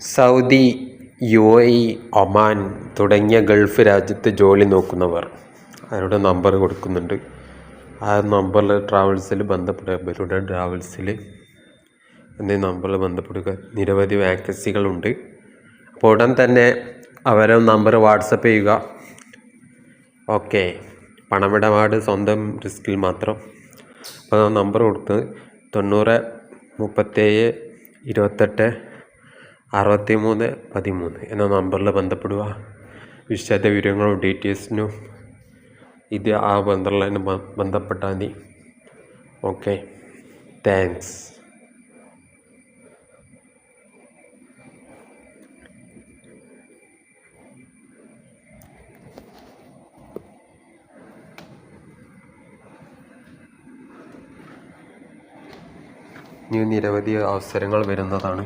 Saudi U A E Oman തുടങ്ങിയ Gulf രാജ്യത്ത് ജോലി നോക്കുന്നവർ. അവരുടെ നമ്പർ കൊടുക്കുന്നുണ്ട്. ആ നമ്പറിൽ ട്രാവൽസിൽ ബന്ധപ്പെടുക. അവരുടെ ട്രാവൽസിൽ എന്നീ നമ്പറിൽ ബന്ധപ്പെടുക. നിരവധി വാക്കൻസികളുണ്ട്. അപ്പോൾ ഉടൻ തന്നെ അവരെ നമ്പർ വാട്സപ്പ് ചെയ്യുക. ഓക്കെ. പണമിടപാട് സ്വന്തം റിസ്കിൽ മാത്രം. അപ്പോൾ നമ്പർ കൊടുത്ത് തൊണ്ണൂറ് മുപ്പത്തേഴ് ഇരുപത്തെട്ട് അറുപത്തി മൂന്ന് പതിമൂന്ന് എന്ന നമ്പറിൽ ബന്ധപ്പെടുക. വിശദ വിവരങ്ങളും ഡീറ്റെയിൽസിനും ഇത് ആ ബന്ധറിൽ ബന്ധപ്പെട്ടാൽ മതി. ഓക്കെ. താങ്ക്സ്. ഇനി നിരവധി അവസരങ്ങൾ വരുന്നതാണ്.